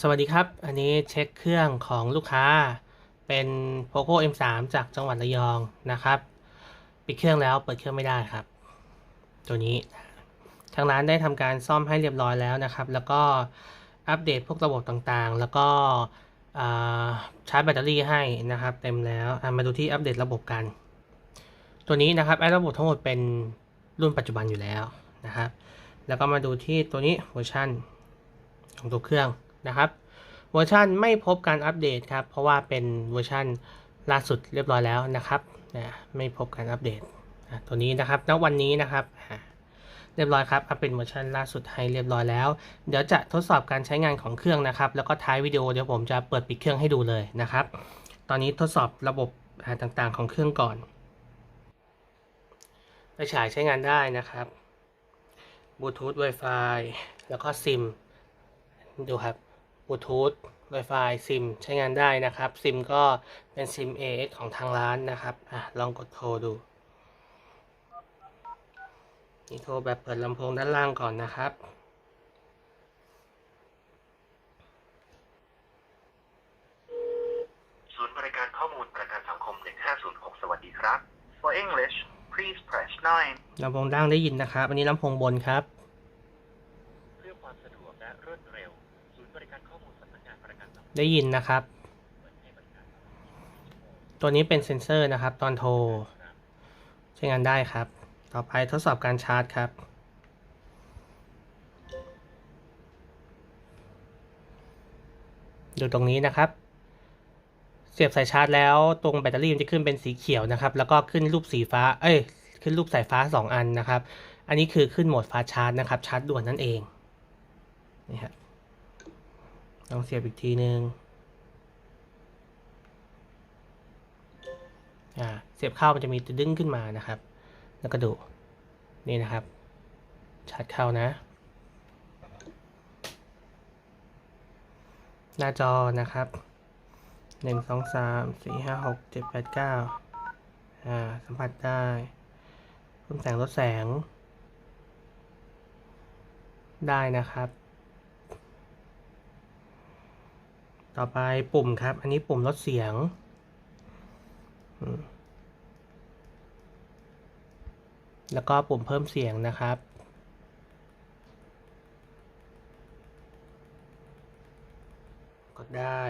สวัสดีครับ อันนี้เช็คเครื่องของลูกค้าเป็น POCO M3 จากจังหวัดระยองนะครับ ปิดเครื่องแล้วเปิดเครื่องไม่ได้ครับ ตัวนี้ ทางร้านได้ทำการซ่อมให้เรียบร้อยแล้วนะครับ แล้วก็อัปเดตพวกระบบต่างๆ แล้วก็ชาร์จแบตเตอรี่ให้นะครับ เต็มแล้วมาดูที่อัปเดตระบบกัน ตัวนี้นะครับไอ้ระบบทั้งหมดเป็นรุ่นปัจจุบันอยู่แล้วนะครับ แล้วก็มาดูที่ตัวนี้เวอร์ชันของตัวเครื่อง นะครับเวอร์ชันไม่พบการอัปเดตครับ เพราะว่าเป็นเวอร์ชันล่าสุดเรียบร้อยแล้วนะครับนะไม่พบการอัปเดตตัวนี้นะครับณวันนี้นะครับเรียบร้อยครับอัปเป็นเวอร์ชันล่าสุดให้เรียบร้อยแล้ว เดี๋ยวจะทดสอบการใช้งานของเครื่องนะครับ แล้วก็ท้ายวิดีโอเดี๋ยวผมจะเปิดปิดเครื่องให้ดูเลยนะครับ ตอนนี้ทดสอบระบบต่างๆของเครื่องก่อนไฟฉายใช้งานได้นะครับบลูทูธ Wi-Fi แล้วก็ซิมดูครับ บลูทูธ Wi-Fi ซิมใช้งานได้นะครับ ซิมก็เป็นซิม AS ของทางร้านนะครับอะลองกดโทรดู นี่โทรแบบเปิดลำโพงด้านล่างก่อนนะครับ ศูนย์บริการข้อมูลประกันสังคม 1506 สวัสดีครับ For English please press 9ลำโพงล่างได้ยินนะครับ อันนี้ลำโพงบนครับ เพื่อความสะดวกและรวดเร็ว ได้ยินนะครับ ตัวนี้เป็นเซ็นเซอร์นะครับ ตอนโทร ใช้งานได้ครับ ต่อไปทดสอบการชาร์จครับ ดูตรงนี้นะครับ เสียบสายชาร์จแล้วตรงแบตเตอรี่มันจะขึ้นเป็นสีเขียวนะครับ แล้วก็ขึ้นรูปสีฟ้า เอ้ย ขึ้นรูปสายฟ้า 2 อันนะครับ อันนี้คือขึ้นโหมดฟ้าชาร์จนะครับ ชาร์จด่วนนั่นเองนี่ครับ ลองเสียบอีกทีหนึงอ่าเสียบเข้ามันจะมีตัวดึงขึ้นมานะครับ แล้วก็ดูนี่นะครับชาร์จเข้านะ หน้าจอนะครับหนึ่งสองสามสี่ห้าหกเจ็ดแปดเก้าอ่าสัมผัสได้เพิ่มแสงลดแสง ได้นะครับ ต่อไปปุ่มครับ อันนี้ปุ่มลดเสียง แล้วก็ปุ่มเพิ่มเสียงนะครับ กดได้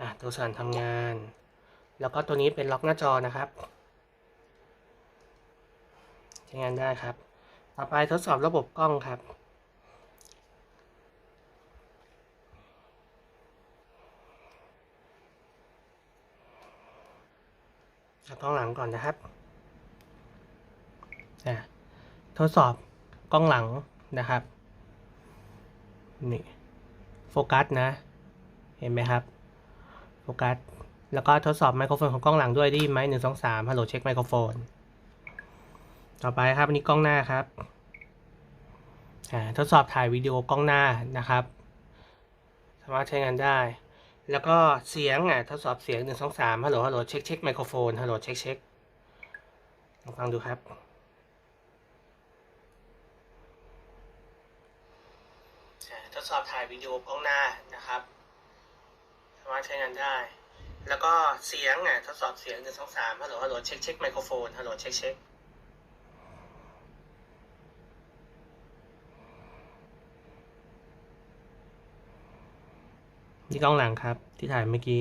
อะตัวสั่นทำงาน แล้วก็ตัวนี้เป็นล็อกหน้าจอนะครับใช้งานได้ครับ ต่อไปทดสอบระบบกล้องครับ เอากล้องหลังก่อนนะครับอะทดสอบกล้องหลังนะครับ นี่ โฟกัสนะ เห็นไหมครับ โฟกัส แล้วก็ทดสอบไมโครโฟนของกล้องหลังด้วยได้ยินไหมหนึ่งสองสามฮัลโหลเช็คไมโครโฟน ต่อไปครับอันนี้กล้องหน้าครับทดสอบถ่ายวิดีโอกล้องหน้านะครับ สามารถใช้งานได้ แล้วก็เสียงอะทดสอบเสียงหนึ่งสองสามฮัลโหลฮัลโหลเช็คเช็คไมโครโฟนฮัลโหลเช็คเช็คลองฟังดูครับ ทดสอบถ่ายวิดีโอกล้องหน้านะครับ สามารถใช้งานได้ แล้วก็เสียงอะทดสอบเสียงหนึ่งสองสามฮัลโหลฮัลโหลเช็คเช็คไมโครโฟนฮัลโหลเช็คเช็ค นี่กล้องหลังครับ ที่ถ่ายเมื่อกี้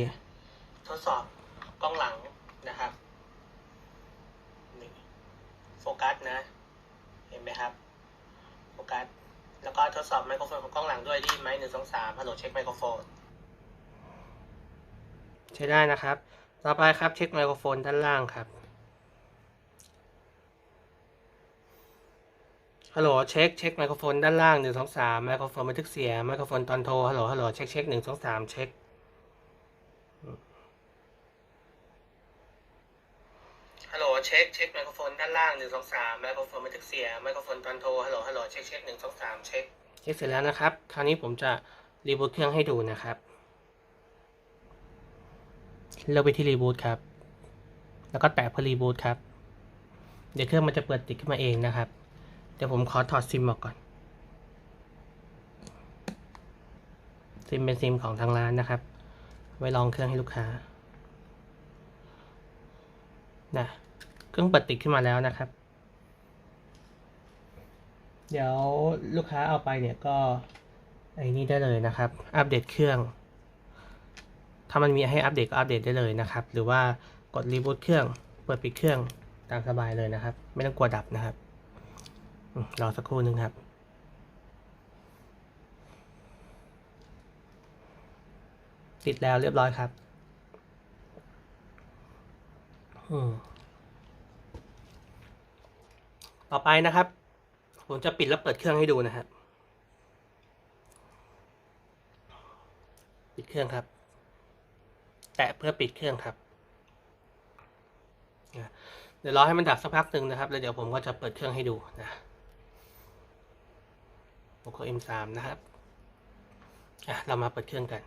ทดสอบกล้องหลังนะครับนี่โฟกัสนะ เห็นไหมครับโฟกัสแล้วก็ทดสอบไมโครโฟนของกล้องหลังด้วยได้ยินไหมหนึ่งสองสามฮัลโหลเช็คไมโครโฟน ใช้ได้นะครับ ต่อไปครับเช็คไมโครโฟนด้านล่างครับ ฮัลโหลเช็คเช็คไมโครโฟนด้านล่างหนึ่งสองสามไมโครโฟนบันทึกเสียงไมโครโฟนตอนโทรฮัลโหลฮัลโหลเช็คเช็คหนึ่งสองสามเช็คฮัลโหลเช็คเช็คไมโครโฟนด้านล่างหนึ่งสองสามไมโครโฟนบันทึกเสียงไมโครโฟนตอนโทรฮัลโหลฮัลโหลเช็คเช็คหนึ่งสองสามเช็คเช็คเสร็จแล้วนะครับ คราวนี้ผมจะรีบูตเครื่องให้ดูนะครับเลือกไปที่รีบูตครับ แล้วก็แตะเพื่อรีบูตครับ เดี๋ยวเครื่องมันจะเปิดติดขึ้นมาเองนะครับ เดี๋ยวผมขอถอดซิมออกก่อน ซิมเป็นซิมของทางร้านนะครับ ไว้ลองเครื่องให้ลูกค้า นะ เครื่องเปิดติดขึ้นมาแล้วนะครับ เดี๋ยวลูกค้าเอาไปเนี่ยก็ไอ้นี่ได้เลยนะครับ อัปเดตเครื่อง ถ้ามันมีให้อัปเดตก็อัปเดตได้เลยนะครับ หรือว่ากดรีบูตเครื่อง เปิดปิดเครื่องตามสบายเลยนะครับ ไม่ต้องกลัวดับนะครับ รอสักครู่หนึ่งครับติดแล้วเรียบร้อยครับ ต่อไปนะครับ ผมจะปิดแล้วเปิดเครื่องให้ดูนะครับ ปิดเครื่องครับ แตะเพื่อปิดเครื่องครับ เดี๋ยวรอให้มันดับสักพักหนึ่งนะครับ แล้วเดี๋ยวผมก็จะเปิดเครื่องให้ดูนะ โ o โ M3 นะครับอะเรามาเปิดเครื่องกัน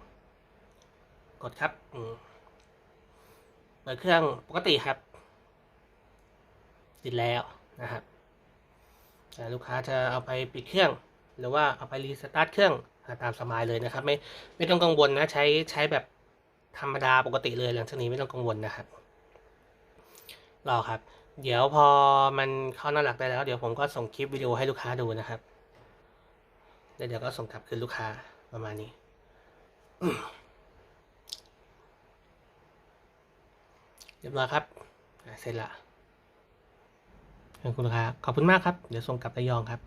กดครับเปิดเครื่องปกติครับ ติดแล้วนะครับแต่ลูกค้าจะเอาไปปิดเครื่อง หรือว่าเอาไปรีสตาร์ทเครื่องตามสบายเลยนะครับ ไม่ไม่ต้องกังวลนะใช้ใช้แบบธรรมดาปกติเลยหลังจากนี้ไม่ต้องกังวลนะครับรอครับ เดี๋ยวพอมันเข้าหน้าหลักได้แล้ว เดี๋ยวผมก็ส่งคลิปวิดีโอให้ลูกค้าดูนะครับ แล้วเดี๋ยวก็ส่งกลับคืนลูกค้าประมาณนี้เรียบร้อยครับเสร็จละขอบคุณลูกค้าขอบคุณมากครับ เดี๋ยวส่งกลับระยองครับ